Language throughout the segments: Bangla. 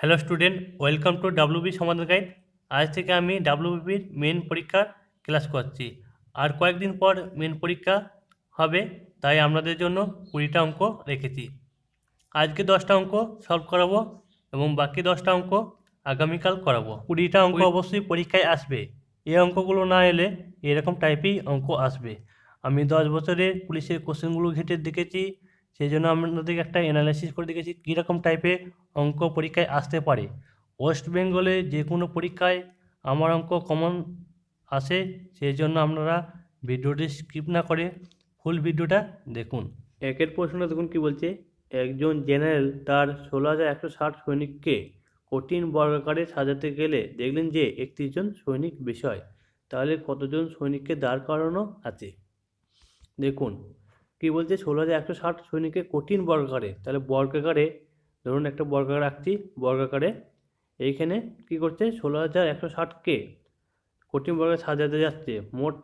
Hello student welcome to WB Samadhan guide আজ থেকে আমি ডাব্লিউবির মেন পরীক্ষার ক্লাস করছি আর কয়েকদিন পর মেন পরীক্ষা হবে তাই আপনাদের জন্য কুড়িটা অঙ্ক রেখেছি। আজকে দশটা অঙ্ক সলভ করাবো এবং বাকি দশটা অঙ্ক আগামীকাল করাবো। কুড়িটা অঙ্ক অবশ্যই পরীক্ষায় আসবে। এই অঙ্কগুলো না এলে এরকম টাইপেই অঙ্ক আসবে। আমি দশ বছরের পুলিশের কোশ্চেনগুলো ঘেটে দেখেছি সেই জন্য আপনাদেরকে একটা অ্যানালাইসিস করে দেখেছি, কীরকম টাইপের অঙ্ক পরীক্ষায় আসতে পারে। ওয়েস্ট বেঙ্গলে যে কোনো পরীক্ষায় আমার অঙ্ক কমন আসে সেই জন্য আপনারা ভিডিওটি স্কিপ না করে ফুল ভিডিওটা দেখুন। একের প্রশ্ন দেখুন কি বলছে, একজন জেনারেল তার ষোলো হাজার একশো ষাট সৈনিককে কঠিন বর্গাকারে সাজাতে গেলে দেখলেন যে একত্রিশ জন সৈনিক বিষয়, তাহলে কতজন সৈনিককে দাঁড় করানো আছে? দেখুন কি বলছে? ষোলো হাজার একশো ষাট সৈনিককে কঠিন বর্গাকারে। তাহলে বর্গাকারে, ধরুন একটা বর্গাকার রাখছি, বর্গাকারে এইখানে কি করছে? ষোলো হাজার একশো ষাটকে কঠিন বর্গাকারে সাজাতে যাচ্ছে। মোট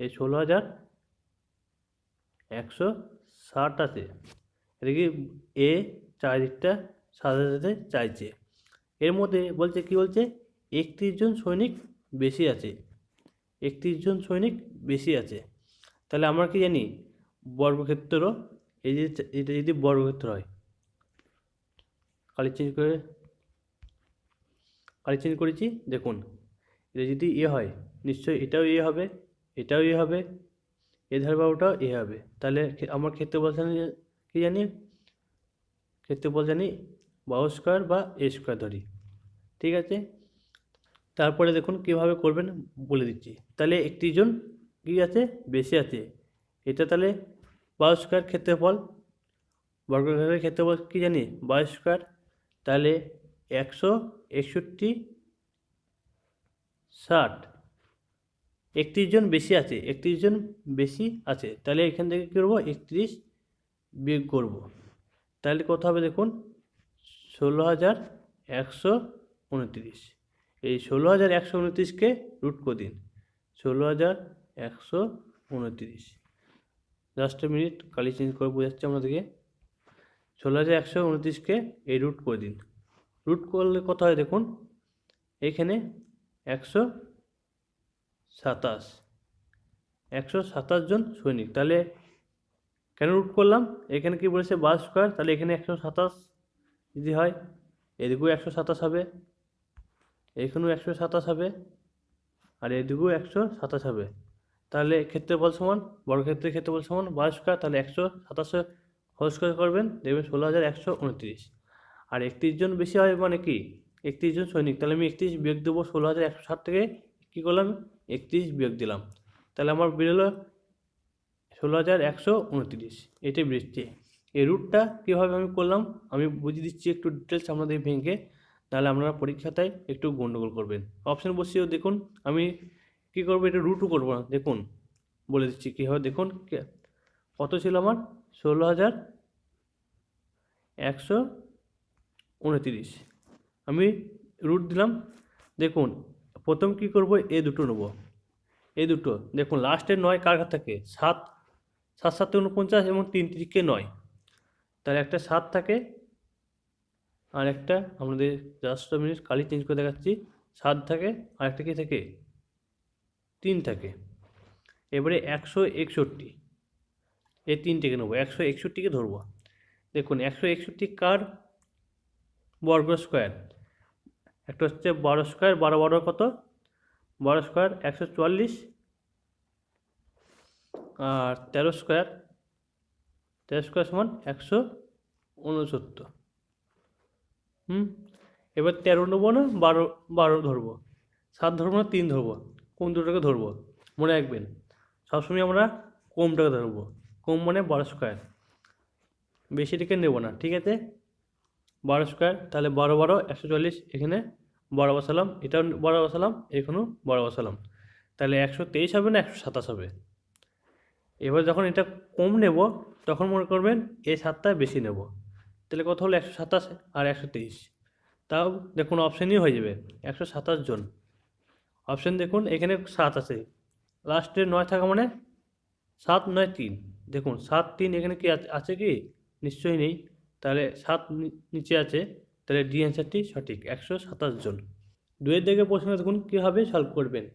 এই ষোলো হাজার একশো ষাট আছে। এটা কি এ চারিদিকটা সাজাতে চাইছে। এর মধ্যে বলছে, কি বলছে? একত্রিশ জন সৈনিক বেশি আছে। একত্রিশ জন সৈনিক বেশি আছে। তাহলে আমরা কি জানি? বর্গক্ষেত্র এই যে এটা যদি বর্গক্ষেত্র হয় কালি চেঞ্জ করে কালি চেঞ্জ করেছি, দেখুন, এটা যদি এ হয়, নিশ্চয়ই এটাও এ হবে, এটাও এ হবে, এ ধারে বাবুটাও এ হবে। তাহলে আমার ক্ষেত্রফল জানি কি জানি? ক্ষেত্রফল জানি বাহু স্কোয়ার বা এ স্কোয়ার ধরি। ঠিক আছে? তারপরে দেখুন কীভাবে করবেন, বলে দিচ্ছি। তাহলে একটি জন কী আছে? বেশি আছে। এটা তাহলে বারো স্কোয়ার ক্ষেত্রফল, বর্গক্ষেত্রের ক্ষেত্রফল কী জানি? বারো স্কোয়ার তাহলে একশো একষট্টি ষাট। একত্রিশ জন বেশি আছে, একত্রিশ জন বেশি আছে, তাহলে এখান থেকে কী করব? একত্রিশ বিয়োগ করব। তাহলে কত হবে দেখুন? ষোলো হাজার একশো উনত্রিশ। এই ষোলো হাজার একশো উনত্রিশকে রুট করে দিন। ষোলো হাজার একশো উনত্রিশ। জাস্ট মিনিট কালি চেঞ্জ করে বোঝাচ্ছি আপনাদেরকে ষোলো হাজার একশো উনত্রিশকে এই রুট করে দিন। রুট করলে কত হয় দেখুন? এইখানে একশো সাতাশ। একশো সাতাশ জন সৈনিক। তাহলে কেন রুট করলাম? এখানে কি বলেছে বাস স্কোয়ার তাহলে এখানে একশো সাতাশ যদি হয়, এদিকেও একশো সাতাশ হবে, এখানেও একশো সাতাশ হবে, আর এদিকেও একশো সাতাশ হবে। তাহলে ক্ষেত্রফল সমান বড় বর্গক্ষেত্রের ক্ষেত্রফল সমান বারো স্কোয়ার তাহলে একশো সাতাশে হোল স্কোয়ার করবেন দেখবেন ষোলো হাজার একশো উনত্রিশ। আর একত্রিশ জন বেশি হয় মানে কি? একত্রিশ জন সৈনিক। তাহলে আমি একত্রিশ বিয়োগ দেবো ষোলো হাজার একশো ষাট থেকে কী করলাম? একত্রিশ বিয়োগ দিলাম। তাহলে আমার বেরোলো ষোলো হাজার একশো উনত্রিশ। এটাই বৃষ্টি। এই রুটটা কীভাবে আমি করলাম? আমি বুঝিয়ে দিচ্ছি একটু ডিটেলস আপনাদের ভেঙে তাহলে আপনারা পরীক্ষাটায় একটু গণ্ডগোল করবেন। অপশান বসিয়েও দেখুন। আমি কী করব? এটা রুটও করব না। দেখুন, বলে দিচ্ছি। কী হবে দেখুন কত ছিল আমার? ষোলো হাজার একশো উনতিরিশ। আমি রুট দিলাম। দেখুন, প্রথম কি করব? এ দুটো নেব। এই দুটো। দেখুন লাস্টের নয় কার কাছ থেকে? সাত। সাত সাত উনপঞ্চাশ এবং তিন তিরিকে নয়। তাহলে একটা সাত থাকে। আর একটা, আমাদের জাস্ট মিনিট কালি চেঞ্জ করে দেখাচ্ছি। সাত থাকে। আর একটা কী থাকে? তিন থাকে এবারে একশো একষট্টি। এই তিনটেকে নেব। একশো একষট্টিকে ধরবো। দেখুন, একশো একষট্টি কার? বর্গ স্কোয়ার। একটা হচ্ছে বারো স্কোয়ার, বারো বারো কত? বারো স্কোয়ার একশো চুয়াল্লিশ। আর তেরো স্কোয়ার তেরো স্কোয়ার সমান একশো উনসত্তর। হুম? এবার তেরো নেব না, বারো বারো ধরবো। সাত ধরবো না, তিন ধরবো। কোন দুটোকে ধরবো? মনে রাখবেন, সবসময় আমরা কমটাকে ধরবো। কম মানে বারো স্কোয়ার। বেশিটাকে নেব না, ঠিক আছে? বারো স্কোয়ার, তাহলে বারো বারো, একশো চল্লিশ, এখানে বারো বসালাম, এটাও বারো বসালাম, এখানেও বারো বসালাম। তাহলে একশো তেইশ হবে না, একশো সাতাশ হবে? এবার যখন এটা কম নেব, তখন মনে করবেন এই সাতটা বেশি নেব। তাহলে কত হলো? একশো সাতাশ আর একশো তেইশ। তাও দেখুন অপশানই হয়ে যাবে। একশো সাতাশ জন। অপশান দেখুন, এখানে সাত আছে। লাস্টে নয় থাকা মানে সাত নয় তিন। দেখুন, সাত তিন এখানে কি আছে- কি? নিশ্চয়ই নেই। তাহলে সাত নিচে আছে। তাহলে ডি অ্যান্সারটি সঠিক। একশো সাতাশ জন। দুয়ের দিকে প্রশ্ন দেখুন কীভাবে সলভ করবেন।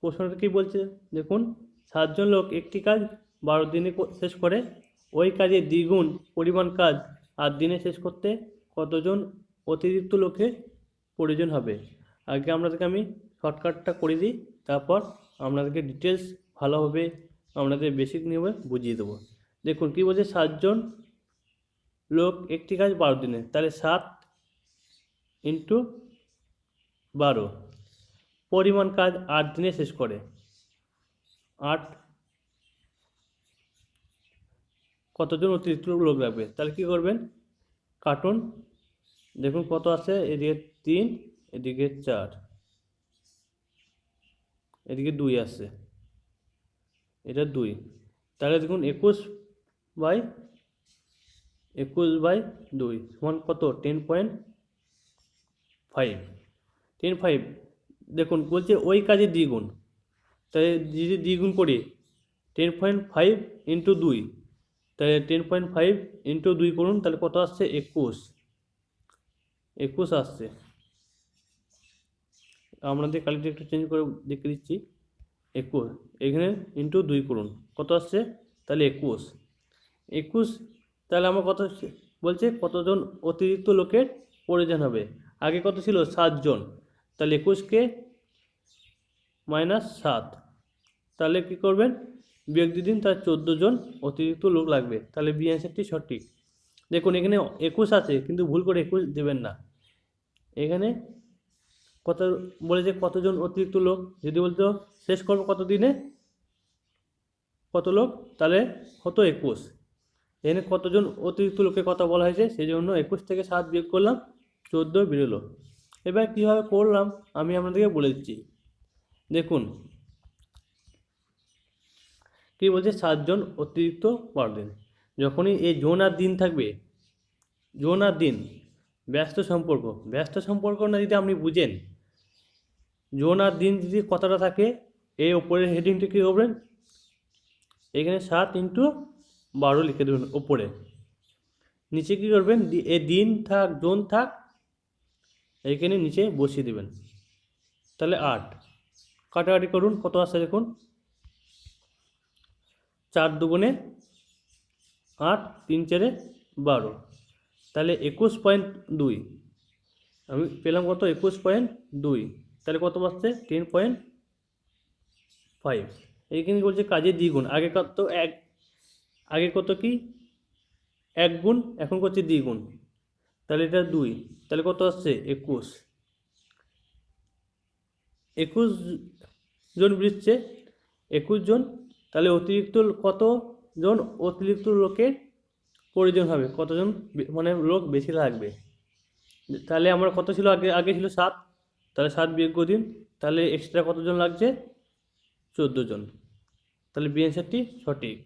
প্রশ্নটা কী বলছে? দেখুন সাতজন লোক একটি কাজ বারো দিনে শেষ করে। ওই কাজে দ্বিগুণ পরিমাণ কাজ আট দিনে শেষ করতে কতজন অতিরিক্ত লোকের প্রয়োজন হবে? আগে আপনাদেরকে আমি শর্টকাটটা করে দিই, তারপর আপনাদেরকে ডিটেলস ভালোভাবে আপনাদের বেসিক নিয়মে বুঝিয়ে দেবো। দেখুন, কী বলছে? সাতজন লোক একটি কাজ বারো দিনে, তাহলে সাত ইন্টু বারো। পরিমাণ কাজ আট দিনে শেষ করে। আট কতজন অতিরিক্ত লোক লাগবে? তাহলে কী করবেন? কার্টুন দেখুন কত আছে, এদিকে তিন, এদিকে চার। এদিকে দুই আছে। এটা দুই। তাহলে দেখুন একুশ বাই একুশ বাই দুই সমান কত? Ten point five ten five দেখুন বলছে ওই কাজে দ্বিগুণ। তাই যদি দ্বিগুণ করি টেন পয়েন্ট ফাইভ ইন্টু দুই। তাহলে টেন পয়েন্ট ফাইভ ইন্টু দুই করুন, তাহলে কত আসছে? একুশ। একুশ আসছে। আপনাদের কালিটা একটু চেঞ্জ করে দেখে দিচ্ছি। একুশ। এখানে ইন্টু দুই করুন। কত আসছে? তাহলে একুশ। একুশ, তাহলে আমার কত বলছে কতজন অতিরিক্ত লোকের প্রয়োজন হবে। আগে কত ছিল? সাতজন। তাহলে একুশকে মাইনাস সাত। তাহলে কী করবেন? বিয়োগ দিন তার চোদ্দ জন অতিরিক্ত লোক লাগবে। তাহলে বি অ্যান্সারটি সঠিক। দেখুন, এখানে একুশ আছে, কিন্তু ভুল করে একুশ দেবেন না। এখানে কত বলেছে কতজন অতিরিক্ত লোক? যদি বলতো, শেষ করব কত দিনে কত লোক? তাহলে হতো একুশ? এখানে কতজন অতিরিক্ত লোকের কথা বলা হয়েছে? সেই জন্য একুশ থেকে সাত বিয়োগ করলাম, চোদ্দ বেরোলো। এবার কীভাবে করলাম? আমি আপনাদেরকে বলে দিচ্ছি। দেখুন, কী বলছে? সাতজন অতিরিক্ত বারো দিন যখনই এই জোন আর দিন থাকবে জোন আর দিন, ব্যস্ত সম্পর্ক। ব্যস্ত সম্পর্ক না যদি আপনি বুঝেন জোন আর দিন যদি কথাটা থাকে, এই ওপরের হেডিংটা কী করবেন এখানে সাত ইন্টু বারো লিখে দেবেন ওপরে নিচে কী করবেন? এ দিন থাক জোন থাক, এইখানে নিচে বসিয়ে দেবেন। তাহলে আট। কাটাকাটি করুন, কত আসছে দেখুন? চার দুগুণে আট, তিন চারে বারো। তাহলে একুশ পয়েন্ট দুই। আমি পেলাম কত? একুশ পয়েন্ট দুই। তাহলে কত পাচ্ছে? টেন পয়েন্ট ফাইভ এইখানে বলছে কাজের দ্বিগুণ। আগে কত এক, আগে কত কি? এক গুণ, এখন করছে দ্বিগুণ। তাহলে এটা দুই। তাহলে কত আসছে? একুশ। একুশ জন বৃচ্ছে একুশ জন। তাহলে অতিরিক্ত কত জন? অতিরিক্ত লোকের প্রয়োজন হবে। কতজন মানে লোক বেশি লাগবে? তাহলে আমার কত ছিল? আগে আগে ছিল সাত। তাহলে সাত বিয়োগ দিন, তাহলে এক্সট্রা কতজন লাগছে? চোদ্দ জন। তাহলে বি অ্যান্সারটি সঠিক।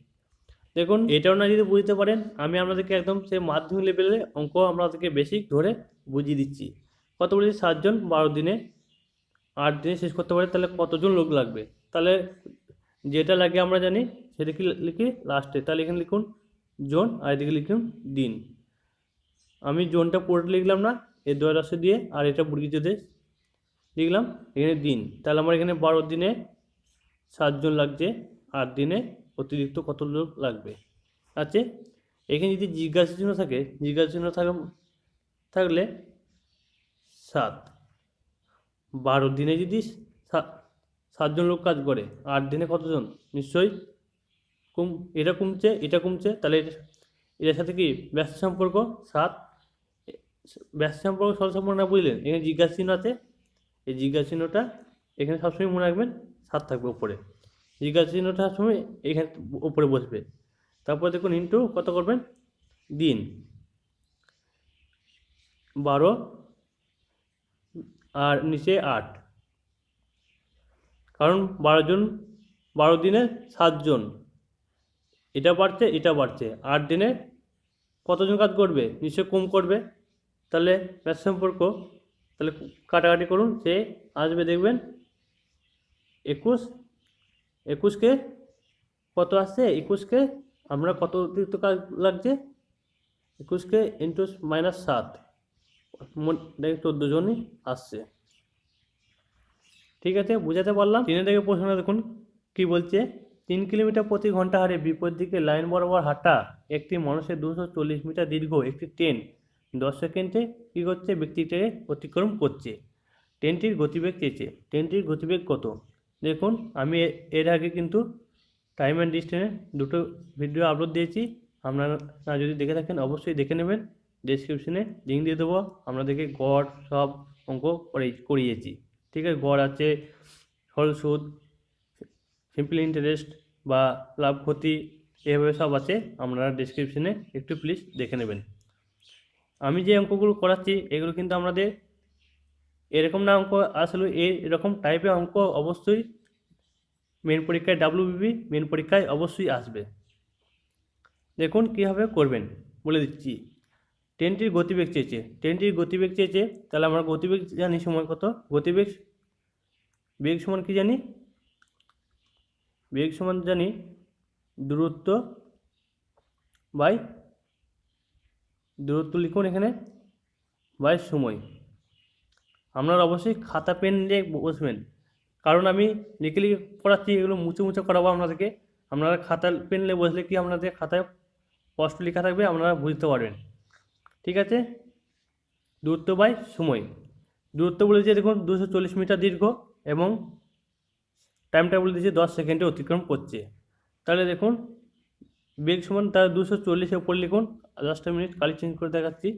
দেখুন, এটাও না যদি বুঝতে পারেন, আমি আপনাদেরকে একদম সে মাধ্যমিক লেভেলে অঙ্ক আপনাদেরকে বেসিক ধরে বুঝিয়ে দিচ্ছি। কত বলেছি? সাতজন বারো দিনে। আট দিনে শেষ করতে পারে, তাহলে কতজন লোক লাগবে? তাহলে যেটা লাগে আমরা জানি, সেটা কি লিখি? লাস্টে তাহলে এখানে লিখুন, জোন, আর এদিকে লিখুন, দিন। আমি জোনটা পুরোটা লিখলাম না এর দয় রাশি দিয়ে, আর এটা দিয়ে লিখলাম, এখানে দিন। তাহলে আমার এখানে বারো দিনে সাতজন লাগছে, আট দিনে অতিরিক্ত কত লোক লাগবে? আছে? এখানে যদি জিজ্ঞাসা চিহ্ন থাকে, জিজ্ঞাসা চিহ্ন থাক, থাকলে সাত। বারো দিনে যদি সাতজন লোক কাজ করে, আট দিনে কতজন নিশ্চয়ই কম, এটা কমছে এটা কমছে, তাহলে এটা- এটার সাথে কি ব্যস্ত সম্পর্ক? সাত। ব্যস্ত সম্পর্ক সরল সম্পর্ক না বুঝলেন? এখানে জিজ্ঞাসা চিহ্ন আছে এই জিজ্ঞাসা চিহ্নটা এখানে সবসময় মনে রাখবেন, সাত থাকবে উপরে। জিজ্ঞাসা চিহ্নটা সবসময় এখানে ওপরে বসবে। তারপরে দেখুন ইন্টু কত করবেন? দিন। বারো। আর নিচে আট। কারণ বারো জন, বারো দিনে সাতজন এটা বাড়ছে এটা বাড়ছে। আট দিনে কতজন কাজ করবে? নিশ্চয় কম করবে। তাহলে ব্যাস সম্পর্ক তাহলে কাটাকাটি করুন সে আসবে দেখবেন একুশ, একুশকে কত আসছে? একুশকে আমরা কত অতিরিক্ত কাজ লাগছে? একুশকে ইন্টু মাইনাস সাত দেখে চোদ্দ জনই আসছে। ঠিক আছে, বুঝাতে পারলাম? তিনে থেকে প্রশ্ন দেখুন, কি বলছে? তিন কিলোমিটার প্রতি ঘণ্টা হারে বিপরীত দিকে লাইন বরাবর হাঁটা একটি মানুষের দুশো চল্লিশ মিটার দীর্ঘ একটি ট্রেন দশ সেকেন্ডে কী করছে? ব্যক্তিটাকে অতিক্রম করছে। ট্রেনটির গতিবেগ চেয়েছে। ট্রেনটির গতিবেগ কত? দেখুন, আমি এর আগে কিন্তু টাইম অ্যান্ড ডিস্টেন্সে দুটো ভিডিও আপলোড দিয়েছি। আপনারা যদি দেখে থাকেন, অবশ্যই দেখে নেবেন। ডেসক্রিপশনে লিঙ্ক দিয়ে দেবো। আপনাদেরকে গড় সব অঙ্ক করে করিয়েছি। ঠিক আছে? গড় আছে সরল সুদ সিম্পল ইন্টারেস্ট বা লাভ ক্ষতি, এভাবে সব আছে। আপনারা ডেসক্রিপশনে একটু প্লিজ দেখে নেবেন। আমি যে অঙ্কগুলো করাচ্ছি, এগুলো কিন্তু আমাদের এরকম না অঙ্ক, আসলে এরকম টাইপের অঙ্ক অবশ্যই মেন পরীক্ষায় ডাব্লিউবিবি মেন পরীক্ষায় অবশ্যই আসবে। দেখুন কীভাবে করবেন, বলে দিচ্ছি। ট্রেনটির গতিবেগ চেয়েছে ট্রেনটির গতিবেগ চেয়েছে, তাহলে আমরা গতিবেগ জানি সময় কত? গতিবেগ, বেগ সমান কি জানি? বেগ সমান জানি দূরত্ব বাই দূরত্ব লিখুন এখানে বাই সময়। আপনারা অবশ্যই খাতা, পেন নিয়ে বসবেন। কারণ আমি লিখে লিখে পড়াচ্ছি, এগুলো মুছে মুছে করাবো আপনাদেরকে। আপনারা খাতা, পেন নিয়ে বসলে কি আপনাদের খাতায় স্পষ্ট লেখা থাকবে, আপনারা বুঝতে পারবেন। ঠিক আছে? দূরত্ব বাই সময়। দূরত্ব বলেছে, দেখুন, দুশো চল্লিশ মিটার দীর্ঘ এবং টাইমটা বলে দিয়েছে দশ সেকেন্ডে অতিক্রম করছে। তাহলে দেখুন বেগ সমান তার দুশো চল্লিশের উপর লিখুন। দশটা মিনিট কালি চেঞ্জ করে দেখাচ্ছি।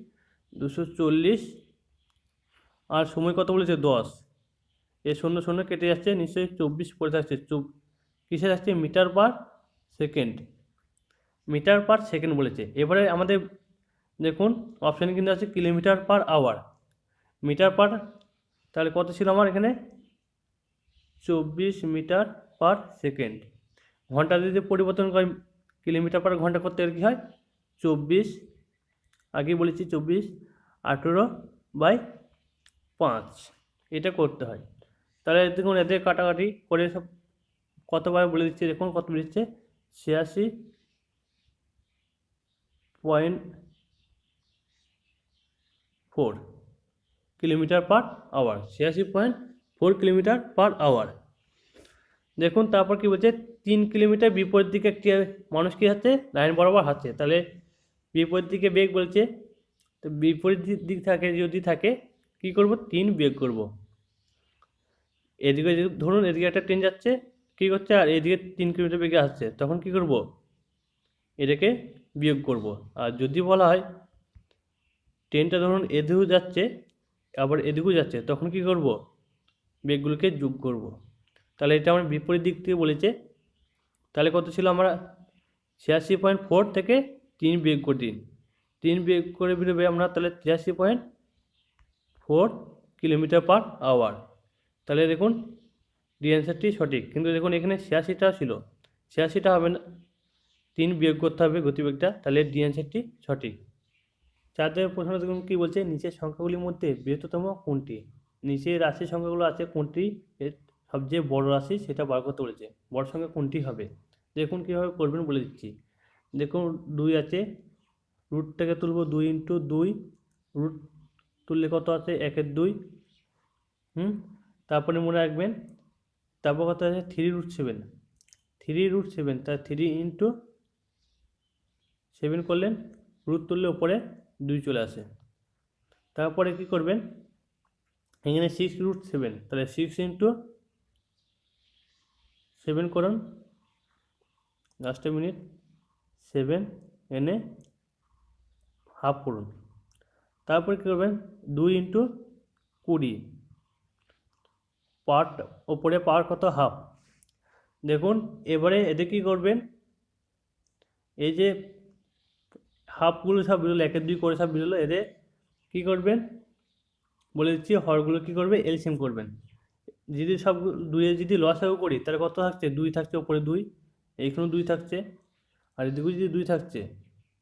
দুশো চল্লিশ, আর সময় কত বলেছে? দশ। এ শূন্য শূন্য কেটে যাচ্ছে, নিশ্চয়ই চব্বিশ পড়ে থাকছে। চব কিসে যাচ্ছে metre per second. Metre per second বলেছে। এবারে আমাদের দেখুন অপশানে কিন্তু আছে kilometre per hour metre per, তাহলে কত ছিল আমার এখানে? চব্বিশ মিটার পার সেকেন্ড। ঘণ্টা যদি পরিবর্তন করে কিলোমিটার পার ঘণ্টা করতে গেলে কী হয়? চব্বিশ, আগেই বলেছি চব্বিশ, আঠেরো বাই পাঁচ। এটা করতে হয়। তাহলে দেখুন এদের কাটাকাটি করে সব কতবার বলে দিচ্ছে? দেখুন কত বলে দিচ্ছে ছিয়াশি point four kilometre per hour. ছিয়াশি point four kilometre per hour. দেখুন তারপর কি বলছে? তিন কিলোমিটার বিপরীত দিকে একটি মানুষ কী হচ্ছে লাইন বরাবর হাঁটছে তাহলে বিপরীত দিকে বেগ বলছে, তো বিপরীত দিক থাকে, যদি থাকে, কি করব? তিন বেগ করব। এদিকে ধরুন এদিকে একটা ট্রেন যাচ্ছে, কী করছে? আর এদিকে তিন কিলোমিটার বেগে আসছে, তখন কি করব? এটাকে বিয়োগ করব। আর যদি বলা হয়, ট্রেনটা ধরুন এদিকেও যাচ্ছে, আবার এদিকেও যাচ্ছে, তখন কি করব? বেগগুলোকে যোগ করব। তাহলে এটা আমার বিপরীত দিক থেকে বলেছে তাহলে কত ছিল আমরা? ছিয়াশি পয়েন্ট ফোর থেকে তিন বিয়োগ করে দিন তিন বিয়োগ করে বেরোবে আমরা তাহলে ছিয়াশি point four kilometre per hour তাহলে দেখুন ডি অ্যান্সারটি সঠিক। কিন্তু দেখুন, এখানে ছিয়াশিটা ছিল। ছিয়াশিটা হবে না, তিন বিয়োগ করতে হবে গতিবেগটা। তাহলে ডি অ্যান্সারটি সঠিক। চারদের প্রশ্ন দেখুন, কী বলছে? নিচের সংখ্যাগুলির মধ্যে বৃহত্তম কোনটি? নিচে রাশির সংখ্যাগুলো আছে কোনটি? সবচেয়ে বড় রাশি সেটা বার করতে বলেছে। বড় সংখ্যা কোনটি হবে? দেখুন কীভাবে করবেন বলে দিচ্ছি। দেখুন দুই আছে রুটটাকে তুলব দুই ইন্টু দুই রুট তুললে কত আছে? একের দুই, হুম? তারপরে মনে রাখবেন, তারপর কত আছে? Three root seven three root seven তার থ্রি ইন্টু সেভেন করলেন রুট তুললে উপরে দুই চলে আসে। তারপরে কি করবেন? এখানে সিক্স রুট সেভেন তাহলে সিক্স ইন্টু সেভেন করুন। লাস্টে মিনিট সেভেন এনে হাফ করুন। তারপরে কী করবেন? দুই ইন্টু কুড়ি। পার্ট ওপরে পাওয়ার কত? হাফ দেখুন, এবারে এদের কী করবেন? এই যে হাফগুলো সব বেরোলো, একের দুই করে সব বেরোলো এদের কী করবেন? বলে দিচ্ছি, হরগুলো কী করবে? এলসিএম করবেন। যদি সব দুইয়ে যদি লসাগু করি, তাহলে কত থাকছে? দুই থাকছে ওপরে দুই, এইখানেও দুই থাকছে। আর এদিকে যদি দুই থাকছে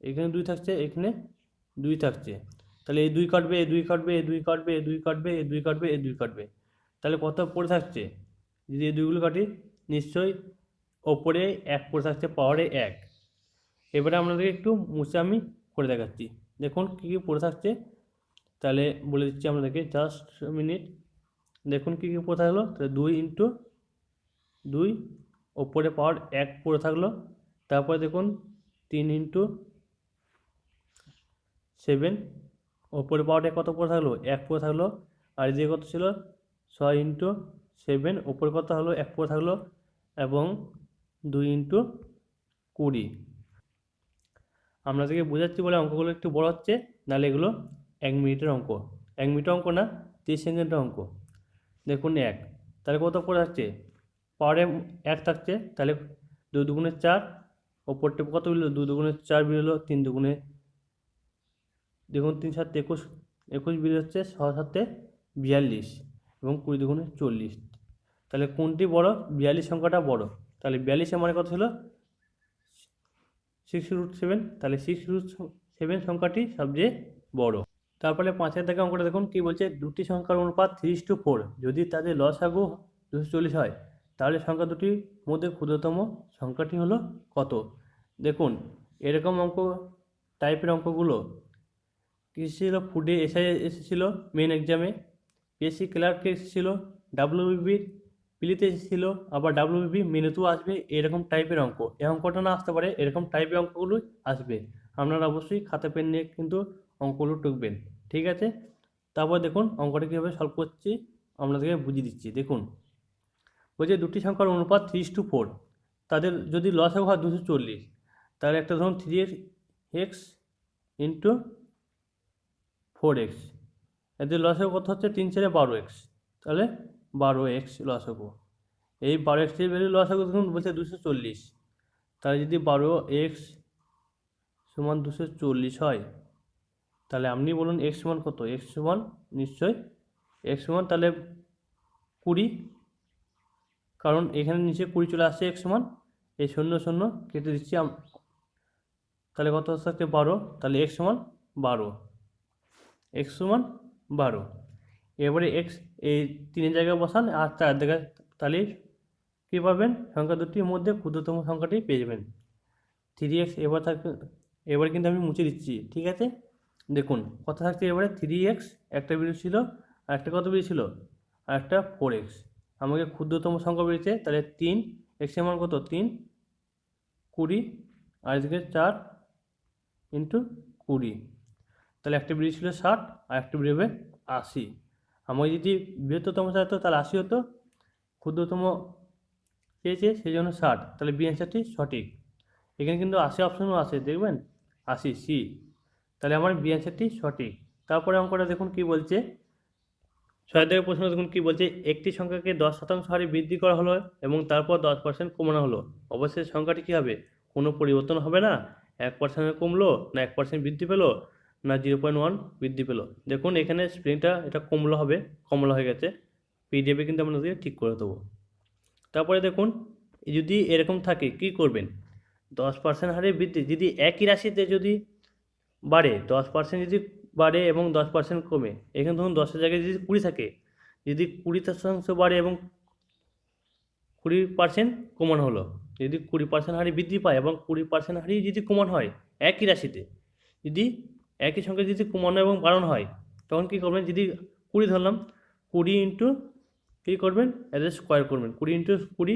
এখানে দুই থাকছে এখানে দুই থাকছে। তাহলে এই দুই কাটবে, এই দুই কাটবে, এই দুই কাটবে, এই দুই কাটবে, এই দুই কাটবে, এই দুই কাটবে। তাহলে কত পড়ে থাকছে? যদি এই দুইগুলো কাটি, নিশ্চয়ই ওপরে এক পড়ে থাকছে, পাওয়ারে এক। এবারে আপনাদেরকে একটু মুছে আমি করে দেখাচ্ছি। দেখুন কী কী পড়ে থাকছে। তাহলে বলে দিচ্ছি আপনাদেরকে জাস্ট মিনিট দেখুন কী কী পড়ে থাকল। তাহলে দুই ইন্টু দুই, ওপরে পাওয়ার এক পড়ে থাকল। তারপরে দেখুন তিন ইন্টু সেভেন ওপরে পাওয়ারটা কত পড়ে থাকল? এক পড়ে থাকল। আর এদিকে কত ছিল? ছয় ইন্টু সেভেন ওপরে কত হলো? এক পড়ে থাকল। এবং দুই ইন্টু কুড়ি। আপনাদেরকে বোঝাচ্ছি বলে অঙ্কগুলো একটু বড় হচ্ছে, নাহলে এগুলো এক মিনিটের অঙ্ক। এক মিনিটের অঙ্ক না, তিরিশ সেকেন্ডের অঙ্ক। দেখুন এক। তাহলে কত পড়ে থাকছে? পাওয়ারে এক থাকছে, তাহলে দুই দুগুণে চার, ওপরটি কত বেরোলো? দুই দুগুণে চার বেরোলো, তিন দুগুণে দেখুন, তিন সাত একুশ একুশ বেরিয়ে হচ্ছে ছ সাতে বিয়াল্লিশ এবং কুড়ি দুগুণে চল্লিশ। তাহলে কোনটি বড়? বিয়াল্লিশ সংখ্যাটা বড়। তাহলে বিয়াল্লিশের মানে কত ছিল সিক্স রুট সেভেন তাহলে সিক্স রুট সেভেন সংখ্যাটি সবচেয়ে বড়। তারপরে পাঁচের থেকে অঙ্কটা দেখুন, কি বলছে? দুটি সংখ্যার অনুপাত থ্রি টু ফোর যদি তাদের লসাগু দুশো চল্লিশ হয়, তাহলে সংখ্যা দুটির মধ্যে ক্ষুদ্রতম সংখ্যাটি হলো কত? দেখুন, এরকম অঙ্ক টাইপের অঙ্কগুলো কি ছিল? ফুডে এসআই এসেছিল মেন এক্সামে পিএসসি ক্লার্কে এসেছিল ডাব্লিউবিবির পিলিতে এসেছিল, আবার ডাব্লিউবিবি মেনুতেও আসবে, এরকম টাইপের অঙ্ক। এই অঙ্কটা না আসতে পারে, এরকম টাইপের অঙ্কগুলোই আসবে। আপনারা অবশ্যই খাতা, পেন নিয়ে কিন্তু অঙ্কগুলো টুকবেন, ঠিক আছে? তারপর দেখুন অঙ্কটা কীভাবে সলভ করছি আপনাদেরকে বুঝিয়ে দিচ্ছি। দেখুন বলছে দুটি সংখ্যার অনুপাত থ্রি টু ফোর তাদের যদি লস হয় দুশো চল্লিশ, তাহলে একটা ধরুন three X into four X এদের লসের কত হচ্ছে তিন চারে বারো এক্স তাহলে বারো এক্স লসগু এই বারো এক্সের ভ্যালু লসগু দেখুন বলছে দুশো চল্লিশ, তাহলে যদি বারো এক্স সমান দুশো চল্লিশ হয় তাহলে আপনি বলুন এক্স সমান কত? এক্স সমান নিশ্চয় এক্স সমান তাহলে কুড়ি। কারণ এখানে নিচে কুড়ি চলে আসছে এক সমান, এই শূন্য শূন্য কেটে দিচ্ছি তাহলে কত হচ্ছে বারো? তাহলে এক সমান বারো। এক্স সমান বারো। এবারে এক্স এই তিনের জায়গায় বসান আর চার জায়গায় তাহলে কী পাবেন? সংখ্যা দুটির মধ্যে ক্ষুদ্রতম সংখ্যাটি পেয়ে যাবেন। থ্রি এক্স এবার থাকবে এবার কিন্তু আমি মুছে দিচ্ছি, ঠিক আছে? দেখুন, কথা থাকছে এবারে থ্রি এক্স একটা বেরিয়েছিল আর একটা কত বেরিয়েছিল আর একটা ফোর এক্স আমাকে ক্ষুদ্রতম সংখ্যা বেরিয়েছে, তাহলে তিন এক্সের মান কত? তিন, কুড়ি, আর এদিকে চার ইন্টু কুড়ি। তাহলে একটা বেরিয়েছিল ষাট, আর একটা বেরোবে আশি। আমাকে যদি বৃহত্তম চাইতো তাহলে আশি হতো। ক্ষুদ্রতম চেয়েছে সেই জন্য ষাট। তাহলে বি অ্যান্সারটি সঠিক। এখানে কিন্তু আশি অপশনও আছে, দেখবেন? আশি সি তাহলে আমার বি অ্যান্সারটি সঠিক। তারপরে অঙ্কটা দেখুন কি বলছে। ছয় থেকে প্রশ্ন দেখুন কি বলছে। একটি সংখ্যাকে দশ শতাংশ হারে বৃদ্ধি করা হলো এবং তারপর দশ পার্সেন্ট কমানো হলো। অবশ্যই সংখ্যাটি কী হবে? কোনো পরিবর্তন হবে না। এক পার্সেন্ট কমলো না এক পার্সেন্ট বৃদ্ধি পেল না জিরো পয়েন্ট ওয়ান বৃদ্ধি পেল। দেখুন এখানে স্প্রিংটা এটা কমলো হবে, কমলা হয়ে গেছে। পিডিএফে কিন্তু আপনাদের ঠিক করে দেবো। তারপরে দেখুন, যদি এরকম থাকে কি করবেন? দশ পার্সেন্ট হারে বৃদ্ধি, যদি একই রাশিতে যদি বাড়ে, দশ পার্সেন্ট যদি বাড়ে এবং দশ পার্সেন্ট কমে, এখানে ধরুন দশের জায়গায় যদি কুড়ি থাকে, যদি কুড়ি শতাংশ বাড়ে এবং কুড়ি পার্সেন্ট কমান হলো, যদি কুড়ি পার্সেন্ট হারে বৃদ্ধি পায় এবং কুড়ি পার্সেন্ট হারে যদি কমান হয়, একই রাশিতে, যদি একই সঙ্গে যদি কমানো এবং বাড়ানো হয়, তখন কী করবেন, যদি কুড়ি ধরলাম, কুড়ি ইন্টু কী করবেন এদের স্কোয়ার করবেন, কুড়ি ইন্টু কুড়ি,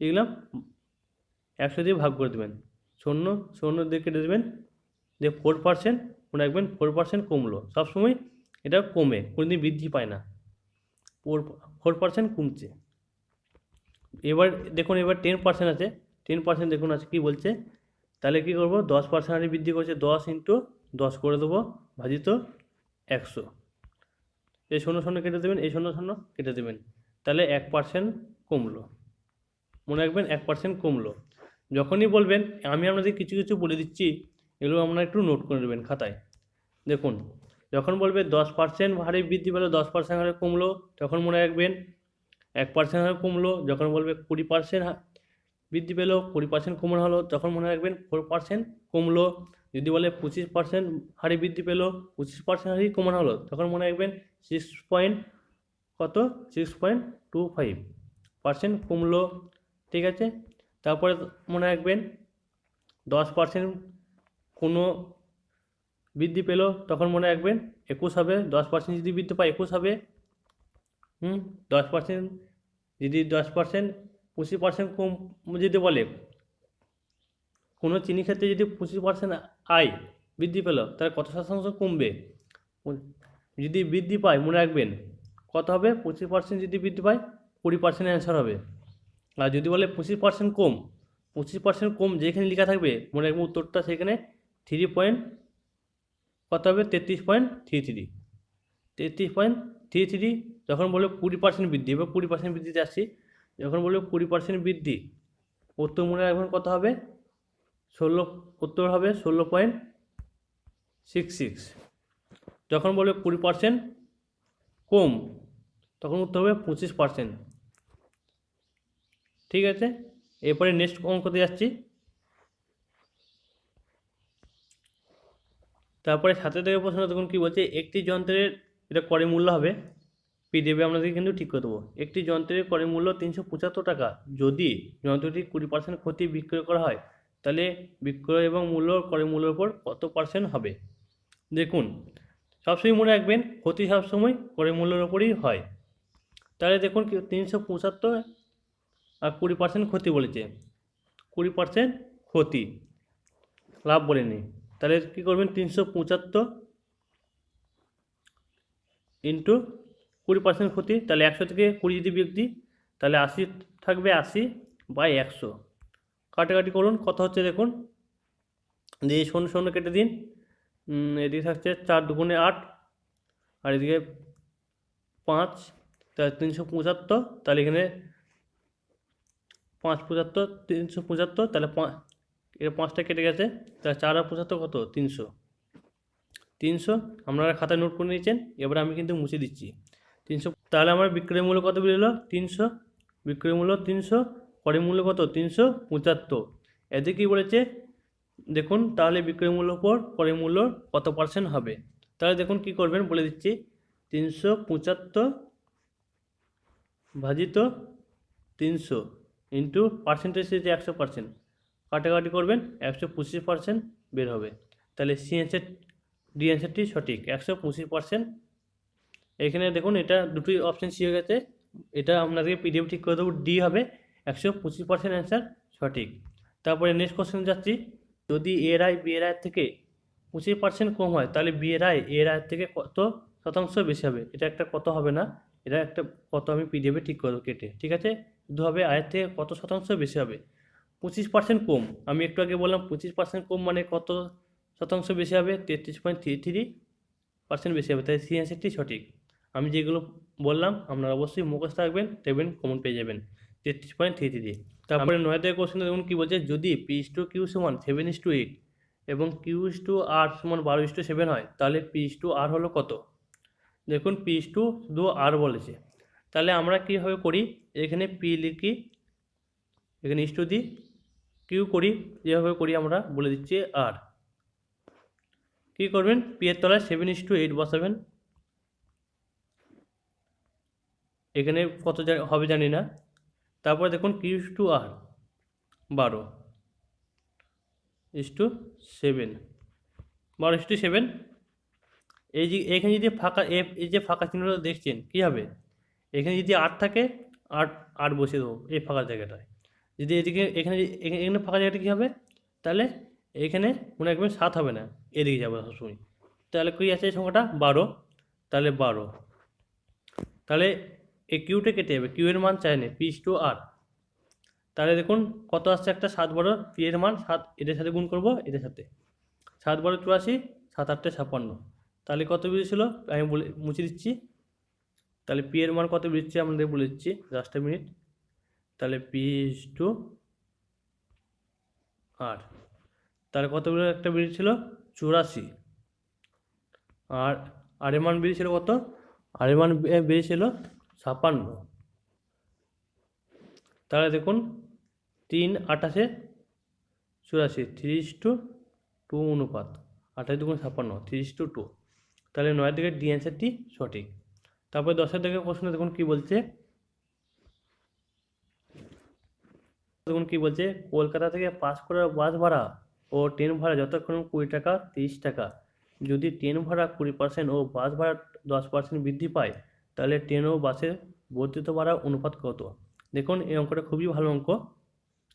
লিখলাম, একশো দিয়ে ভাগ করে দেবেন, শূন্য শূন্য দিয়ে কেটে দেবেন দিয়ে ফোর পার্সেন্ট মনে রাখবেন ফোর পার্সেন্ট কমলো। সবসময় এটা কমে, কোনোদিন বৃদ্ধি পায় না। ফোর ফোর পার্সেন্ট কমছে। এবার দেখুন, এবার টেন পার্সেন্ট আছে। টেন পার্সেন্ট দেখুন আছে কী বলছে? তাহলে কী করব? দশ পার্সেন্ট হারে বৃদ্ধি করছে, দশ ইন্টু দশ করে দেবো, ভাজিত একশো। এই শূন্য শূন্য কেটে দেবেন, এই শূন্য শূন্য কেটে দেবেন। তাহলে এক পার্সেন্ট কমলো। মনে রাখবেন এক পার্সেন্ট কমলো। যখনই বলবেন, আমি আপনাদের কিছু কিছু বলে দিচ্ছি এগুলো আপনারা একটু নোট করে নেবেন খাতায়। দেখুন, যখন বলবে দশ পার্সেন্ট হারে বৃদ্ধি পেল, দশ পার্সেন্ট হারে কমলো, তখন মনে রাখবেন এক পার্সেন্ট হারে কমলো, যখন বলবে কুড়ি পার্সেন্ট বৃদ্ধি পেল, কুড়ি পার্সেন্ট কমানো হলো, তখন মনে রাখবেন ফোর পার্সেন্ট কমলো। যদি বলে পঁচিশ পার্সেন্ট হারে বৃদ্ধি পেল, পঁচিশ পার্সেন্ট হারেই কমানো হলো, তখন মনে রাখবেন সিক্স পয়েন্ট কত? Six point two five percent কমলো, ঠিক আছে? তারপরে মনে রাখবেন দশ পার্সেন্ট কোনো বৃদ্ধি পেল, তখন মনে রাখবেন একুশ হবে, দশ পার্সেন্ট যদি বৃদ্ধি পায় একুশ হবে, হুম, দশ পার্সেন্ট যদি দশ পার্সেন্ট পঁচিশ পার্সেন্ট কম যদি বলে, কোনো চিনি ক্ষেত্রে যদি পঁচিশ পার্সেন্ট আয় বৃদ্ধি পেল, তাহলে কত শতাংশ কমবে? যদি বৃদ্ধি পায়, মনে রাখবেন কত হবে? পঁচিশ পার্সেন্ট যদি বৃদ্ধি পায়, কুড়ি পার্সেন্ট অ্যান্সার হবে। আর যদি বলে পঁচিশ পার্সেন্ট কম, পঁচিশ পার্সেন্ট কম যেখানে লেখা থাকবে, মনে রাখবেন উত্তরটা সেখানে থ্রি পয়েন্ট কত হবে? তেত্রিশ পয়েন্ট থ্রি থ্রি তেত্রিশ পয়েন্ট থ্রি থ্রি যখন বলবে কুড়ি পার্সেন্ট বৃদ্ধি, এবার কুড়ি পার্সেন্ট বৃদ্ধিতে আসছি। যখন বলবে কুড়ি পার্সেন্ট বৃদ্ধি, উত্তর মনে রাখবেন কত হবে? ষোলো, উত্তর হবে ষোলো পয়েন্ট সিক্স সিক্স যখন বলবে কুড়ি পার্সেন্ট কম, তখন উত্তর হবে পঁচিশ পার্সেন্ট ঠিক আছে? এরপরে নেক্সট অঙ্কতে যাচ্ছি। তারপরে সাথে থেকে প্রশ্ন দেখুন কী বলছে, একটি যন্ত্রের এটা করে মূল্য হবে পিডিএফে আপনাদেরকে কিন্তু ঠিক করে দেবো। একটি যন্ত্রের করে মূল্য তিনশো পঁচাত্তর টাকা। যদি যন্ত্রটি কুড়ি পার্সেন্ট ক্ষতি বিক্রয় করা হয়, তাহলে বিক্রয় এবং মূল্য করে মূল্যের উপর কত পার্সেন্ট হবে? দেখুন, সবসময় মনে রাখবেন, ক্ষতি সবসময় করে মূল্যের ওপরই হয়। তাহলে দেখুন তিনশো পঁচাত্তর আর কুড়ি পার্সেন্ট ক্ষতি বলেছে। কুড়ি পার্সেন্ট ক্ষতি, লাভ বলেনি। তাহলে কী করবেন? তিনশো পঁচাত্তর ইন্টু কুড়ি পার্সেন্ট ক্ষতি, তাহলে একশো থেকে কুড়ি যদি ব্যক্তি তাহলে আশি থাকবে আশি বাই একশো। কাটাকাটি করুন কত হচ্ছে দেখুন, দিয়ে শূন্য শূন্য কেটে দিন এদিকে থাকছে চার দুগুণে আট, আর এদিকে পাঁচ, তাহলে তিনশো পঁচাত্তর, তাহলে এখানে পাঁচ পঁচাত্তর, তিনশো পঁচাত্তর, তাহলে পাঁচ এটা পাঁচটা কেটে গেছে তাহলে চার আর পঁচাত্তর কত? তিনশো। তিনশো আপনারা খাতায় নোট করে নিয়েছেন, এবার আমি কিন্তু মুছে দিচ্ছি। তিনশো, তাহলে আমার বিক্রয় মূল্য কত বেরোলো তিনশো, বিক্রয় মূল্য তিনশো করে মূল্য কত? তিনশো পঁচাত্তর। এতে কী বলেছে? দেখুন, তাহলে বিক্রয় মূল্য পর করে মূল্য কত পার্সেন্ট হবে? তাহলে দেখুন কি করবেন, বলে দিচ্ছি। তিনশো পঁচাত্তর ভাজিত তিনশো ইন্টু পার্সেন্টেজ যে একশো পার্সেন্ট কাটাকাটি করবেন, একশো পঁচিশ পার্সেন্ট বের হবে। তাহলে সি অ্যান্সার ডি অ্যান্সারটি সঠিক, একশো পঁচিশ পার্সেন্ট এখানে দেখুন, এটা দুটোই অপশান সি হয়ে গেছে। এটা আপনাদেরকে পিডিএফ ঠিক করে দেবো ডি হবে, একশো পঁচিশ পার্সেন্ট অ্যান্সার সঠিক। তারপরে নেক্সট কোশ্চেন যাচ্ছি। যদি এর আয় বি এর আয়ের থেকে পঁচিশ পার্সেন্ট কম হয়, তাহলে বি এর আয় এর আয়ের থেকে কত শতাংশ বেশি হবে? এটা একটা কত হবে না? এটা একটা কত আমি পিডিএফে ঠিক করে দেবো কেটে। ঠিক আছে? শুধু হবে আয়ের থেকে কত শতাংশ বেশি হবে? পঁচিশ পার্সেন্ট কম। আমি একটু আগে বললাম পঁচিশ পার্সেন্ট কম মানে কত শতাংশ বেশি হবে? তেত্রিশ পয়েন্ট থ্রি থ্রি পার্সেন্ট বেশি হবে। তাই সি অ্যান্সারটি সঠিক। আমি যেগুলো বললাম আপনারা অবশ্যই মুখস্থ থাকবেন দেখবেন কমন পেয়ে যাবেন। তেত্রিশ পয়েন্ট থ্রি থ্রি। তারপরে নয় থেকে কোশ্চেন দেখুন কী বলছে যদি পি ইস টু কিউ সমান সেভেন ইস টু এইট এবং কিউ ইস টু আর সমান বারো ইস টু সেভেন হয় তাহলে পি ইস টু আর হলো কত? দেখুন পি ইস টু শুধু আর বলেছে। তাহলে আমরা কীভাবে করি? এখানে পি লিখি এখানে ইস টু দিই। কিউ করি, যেভাবে করি আমরা বলে দিচ্ছি আর কী করবেন পি এর তলায় সেভেন ইস টু এইট বসাবেন। এখানে কত হবে জানি না। তারপরে দেখুন কিউ ইস টু আর বারো। ইস টু সেভেন বারো ইস টু সেভেন এই যে, এখানে যদি ফাঁকা, এ, এই যে ফাঁকা চিহ্নটা দেখছেন, কী হবে? এখানে যদি আট থাকে আট আট বসিয়ে দেবো, এই ফাঁকা জায়গাটায়। যদি এদিকে, এখানে এখানে ফাঁকা জায়গাটা কী হবে? তাহলে এখানে মনে রাখবেন সাত হবে না, এদিকে যাবে সবসময়। তাহলে কী আছে এই সংখ্যাটা? বারো। তাহলে বারো। তাহলে এই কিউটা কেটে যাবে, কিউ এর মান চাই না পিস টু আর। তাহলে দেখুন কত আসছে একটা, সাত বারো, পি এর মান সাত, এদের সাথে গুণ করব, এদের সাথে। সাত বারো, চুরাশি, সাত আটটে ছাপ্পান্ন। তাহলে কত বেরিয়েছিল? আমি বলে, মুছে দিচ্ছি। তাহলে পি এর মান কত বেরিয়েছে? আমাদের বলে দিচ্ছি দশটা মিনিট তাহলে পি টু আর তাহলে কতগুলো একটা বেরিয়েছিল চুরাশি। আর আর এর মান বেরিয়েছিল কত? আর এর মান বেরিয়েছিল ছাপান্ন। তাহলে দেখুন, তিন আঠাশে চুরাশি থ্রিস টু টু অনুপাত। আঠাশ দুগুণ ছাপ্পান্ন থ্রিস টু টু। তাহলে নয় দিকের ডি অ্যান্সারটি সঠিক। তারপরে দশের দিকে প্রশ্ন দেখুন কী বলছে? দেখুন কী বলছে, কলকাতা থেকে পাস করার বাস ভাড়া ও ট্রেন ভাড়া যতক্ষণ কুড়ি টাকা, তিরিশ টাকা। যদি ট্রেন ভাড়া কুড়ি পার্সেন্ট ও বাস ভাড়া দশ পার্সেন্ট বৃদ্ধি পায়, তাহলে ট্রেন ও বাসের বর্ধিত ভাড়া অনুপাত কত? দেখুন, এই অঙ্কটা খুবই ভালো অঙ্ক।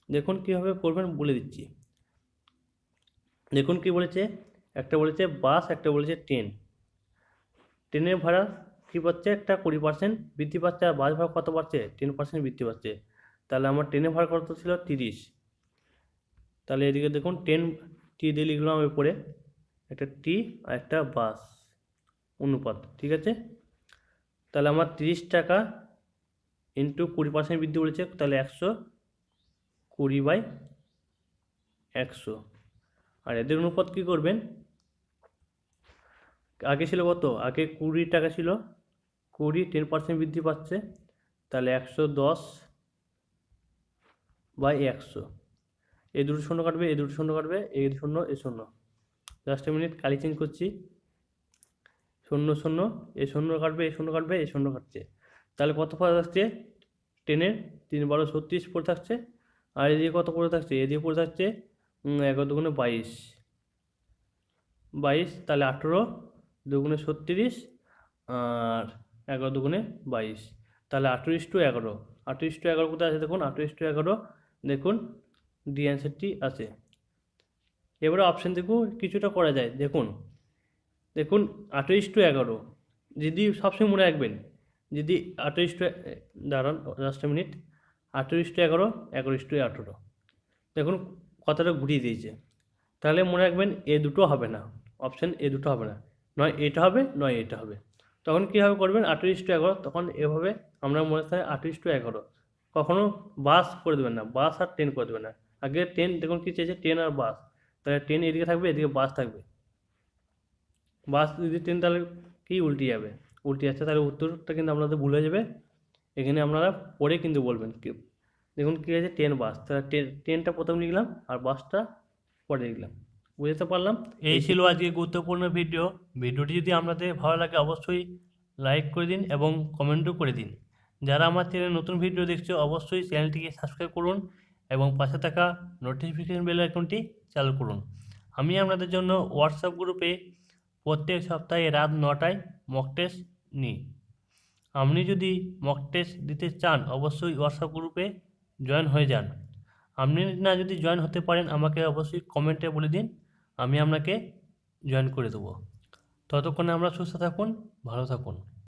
দেখুন কীভাবে করবেন, বলে দিচ্ছি। দেখুন কি বলেছে, একটা বলেছে বাস, একটা বলেছে ট্রেন। ট্রেনের ভাড়া কী পাচ্ছে? একটা কুড়ি পার্সেন্ট বৃদ্ধি পাচ্ছে, আর বাস ভাড়া কত পাচ্ছে টেন পার্সেন্ট বৃদ্ধি পাচ্ছে। তাহলে আমার ট্রেনের ভাড়া কত ছিল? তিরিশ। তাহলে এদিকে দেখুন টেন টি দিয়ে লিখলাম আমি পরে একটা টি আর একটা বাস অনুপাত, ঠিক আছে? তাহলে আমার তিরিশ টাকা ইন্টু কুড়ি পার্সেন্ট বৃদ্ধি বলেছে তাহলে একশো কুড়ি বাই একশো। আর এদের অনুপাত কী করবেন? আগে ছিল কত? আগে কুড়ি টাকা ছিল। কুড়ি টেন পার্সেন্ট বৃদ্ধি পাচ্ছে। তাহলে একশো দশ বাই একশো এই দুটো শূন্য কাটবে, এই দুটো শূন্য কাটবে, এই শূন্য এ শূন্য। জাস্ট মিনিট কালি চেঞ্জ করছি। শূন্য শূন্য এ শূন্য কাটবে এ শূন্য কাটবে এ শূন্য কাটছে। তাহলে কত পড়ে থাকছে টেনের তিন বারো ছত্রিশ পড়ে থাকছে। আর এদিকে কত পড়ে থাকছে? এদিকে পড়ে থাকছে এগারো দুগুণে বাইশ। বাইশ, তাহলে আঠেরো, দুগুণে ছত্রিশ, আর এগারো দুগুণে বাইশ। তাহলে আঠেরো টু এগারো। আঠেরো টু এগারো কোথায় আছে দেখুন? আঠেরো টু এগারো দেখুন ডি অ্যান্সারটি আছে। এবারে অপশান থেকেও কিছুটা করা যায়। দেখুন দেখুন আঠেরো টু এগারো। যদি সবসময় মনে রাখবেন, যদি আঠেরো টু দাঁড়ান জাস্ট মিনিট আঠেরো টু এগারো এগারো টু আঠেরো। দেখুন, কথাটা ঘুরিয়ে দিয়েছে। তাহলে মনে রাখবেন, এ দুটো হবে না। অপশান এ দুটো হবে না। নয়, এটা হবে, নয়, এটা হবে। তখন কীভাবে করবেন? আঠেরো টু এগারো, তখন এভাবে আমরা মনে থাকে আঠেরো টু এগারো। কখনো বাস করে দেবেন না। বাস আর ট্রেন করে দেবেন না। আগে ট্রেন দেখুন কী চেয়েছে ট্রেন আর বাস তাহলে ট্রেন এদিকে থাকবে, এদিকে বাস থাকবে। বাস যদি ট্রেন তাহলে কি উল্টে যাবে? উল্টে যাচ্ছে, তাহলে উত্তরটা কিন্তু আপনাদের ভুলে যাবে। এখানে আপনারা পরে কিন্তু বলবেন দেখুন কী আছে ট্রেন বাস তাহলে ট্রেন ট্রেনটা প্রথম লিখলাম আর বাসটা পরে লিখলাম বুঝতে পারলাম? এই ছিল আজকে গুরুত্বপূর্ণ ভিডিও ভিডিওটি যদি আপনাদের ভালো লাগে, অবশ্যই লাইক করে দিন এবং কমেন্টও করে দিন। যারা আমার চ্যানেলে নতুন ভিডিও দেখছে, অবশ্যই চ্যানেলটিকে সাবস্ক্রাইব করুন এবং পাশে থাকা নোটিফিকেশন বেল আইকনটি চালু করুন। আমি আপনাদের জন্য হোয়াটসঅ্যাপ গ্রুপে প্রত্যেক সপ্তাহে রাত নটায় মক টেস্ট নিই। আপনি যদি মক টেস্ট দিতে চান, অবশ্যই হোয়াটসঅ্যাপ গ্রুপে জয়েন হয়ে যান। আপনি না যদি জয়েন হতে পারেন, আমাকে অবশ্যই কমেন্টে বলে দিন, আমি আপনাকে জয়েন করে দেবো। ততক্ষণে আমরা সুস্থ থাকুন, ভালো থাকুন।